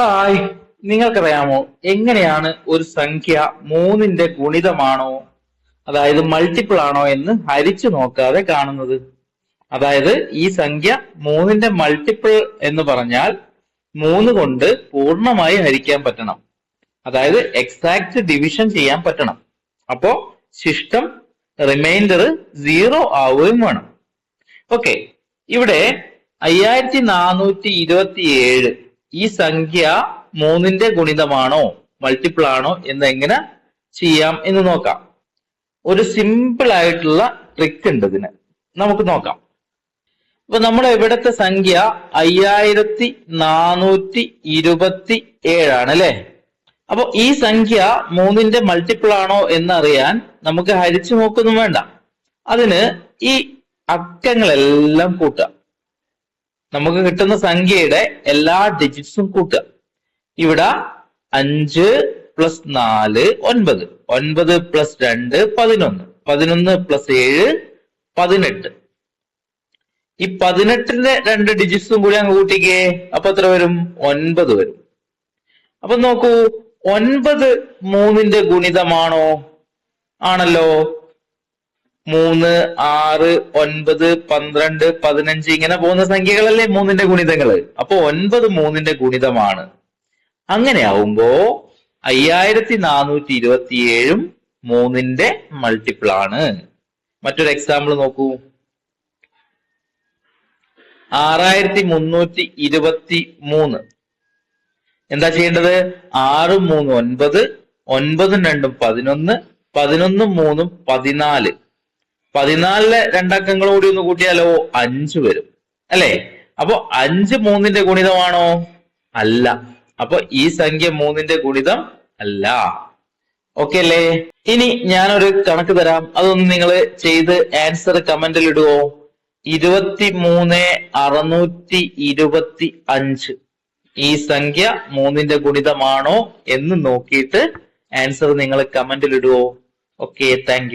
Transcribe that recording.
Hi നിങ്ങൾക്കറിയാമോ എങ്ങനെയാണ് ഒരു സംഖ്യ മൂന്നിന്റെ ഗുണിതമാണോ? അതായത് മൾട്ടിപ്പിൾ ആണോ എന്ന് ഹരിച്ചു നോക്കാതെ കാണുന്നത്. അതായത് ഈ സംഖ്യ മൂന്നിന്റെ മൾട്ടിപ്പിൾ എന്ന് പറഞ്ഞാൽ മൂന്ന് കൊണ്ട് പൂർണമായി ഹരിക്കാൻ പറ്റണം. അതായത് എക്സാക്ട് ഡിവിഷൻ ചെയ്യാൻ പറ്റണം. അപ്പോ ശിഷ്ടം റിമൈൻഡർ സീറോ ആവുകയും വേണം. ഓക്കെ ഇവിടെ അയ്യായിരത്തി നാനൂറ്റി ഇരുപത്തി ഏഴ് ഈ സംഖ്യ മൂന്നിന്റെ ഗുണിതമാണോ മൾട്ടിപ്പിൾ ആണോ എന്ന് എങ്ങനെ ചെയ്യാം എന്ന് നോക്കാം. ഒരു സിമ്പിൾ ആയിട്ടുള്ള ട്രിക്ക് ഉണ്ട് ഇതിന്. നമുക്ക് നോക്കാം. അപ്പൊ നമ്മൾ ഇവിടുത്തെ സംഖ്യ അയ്യായിരത്തി നാനൂറ്റി ഇരുപത്തി ഏഴാണ് അല്ലെ? അപ്പൊ ഈ സംഖ്യ മൂന്നിന്റെ മൾട്ടിപ്പിൾ ആണോ എന്നറിയാൻ നമുക്ക് ഹരിച്ചു നോക്കൊന്നും വേണ്ട. അതിന് ഈ അക്കങ്ങളെല്ലാം കൂട്ടുക. നമുക്ക് കിട്ടുന്ന സംഖ്യയുടെ എല്ലാ ഡിജിറ്റ്സും കൂട്ടുക. ഇവിടെ അഞ്ച് പ്ലസ് നാല് ഒൻപത്. ഒൻപത് പ്ലസ് രണ്ട് പതിനൊന്ന്. പതിനൊന്ന് പ്ലസ് ഏഴ് പതിനെട്ട്. ഈ പതിനെട്ടിന്റെ രണ്ട് ഡിജിറ്റ്സും കൂടി അങ്ങ് കൂട്ടിക്കേ. അപ്പൊ എത്ര വരും? ഒൻപത് വരും. അപ്പൊ നോക്കൂ ഒൻപത് മൂന്നിന്റെ ഗുണിതമാണോ? ആണല്ലോ. മൂന്ന് ആറ് ഒൻപത് പന്ത്രണ്ട് പതിനഞ്ച് ഇങ്ങനെ പോകുന്ന സംഖ്യകളല്ലേ മൂന്നിന്റെ ഗുണിതങ്ങൾ. അപ്പൊ ഒൻപത് മൂന്നിന്റെ ഗുണിതമാണ്. അങ്ങനെയാവുമ്പോ അയ്യായിരത്തി നാനൂറ്റി ഇരുപത്തിയേഴും മൂന്നിന്റെ മൾട്ടിപ്പിൾ ആണ്. മറ്റൊരു എക്സാമ്പിൾ നോക്കൂ. ആറായിരത്തി മുന്നൂറ്റി ഇരുപത്തി മൂന്ന് എന്താ ചെയ്യേണ്ടത്? ആറും മൂന്നും ഒൻപത് ഒൻപതും രണ്ടും പതിനൊന്ന് പതിനൊന്നും മൂന്നും പതിനാല്. പതിനാലിലെ രണ്ടക്കങ്ങൾ കൂടി ഒന്ന് കൂട്ടിയാലോ അഞ്ച് വരും. അല്ലേ? അപ്പൊ അഞ്ച് മൂന്നിന്റെ ഗുണിതമാണോ? അല്ല. അപ്പൊ ഈ സംഖ്യ മൂന്നിന്റെ ഗുണിതം അല്ല. ഓക്കെ അല്ലേ? ഇനി ഞാനൊരു കണക്ക് തരാം. അതൊന്ന് നിങ്ങൾ ചെയ്ത് ആൻസർ കമന്റിൽ ഇടുവോ? ഇരുപത്തി മൂന്ന് അറുന്നൂറ്റി ഇരുപത്തി അഞ്ച് ഈ സംഖ്യ മൂന്നിന്റെ ഗുണിതമാണോ എന്ന് നോക്കിയിട്ട് ആൻസർ നിങ്ങൾ കമന്റിൽ ഇടുവോ? Okay thank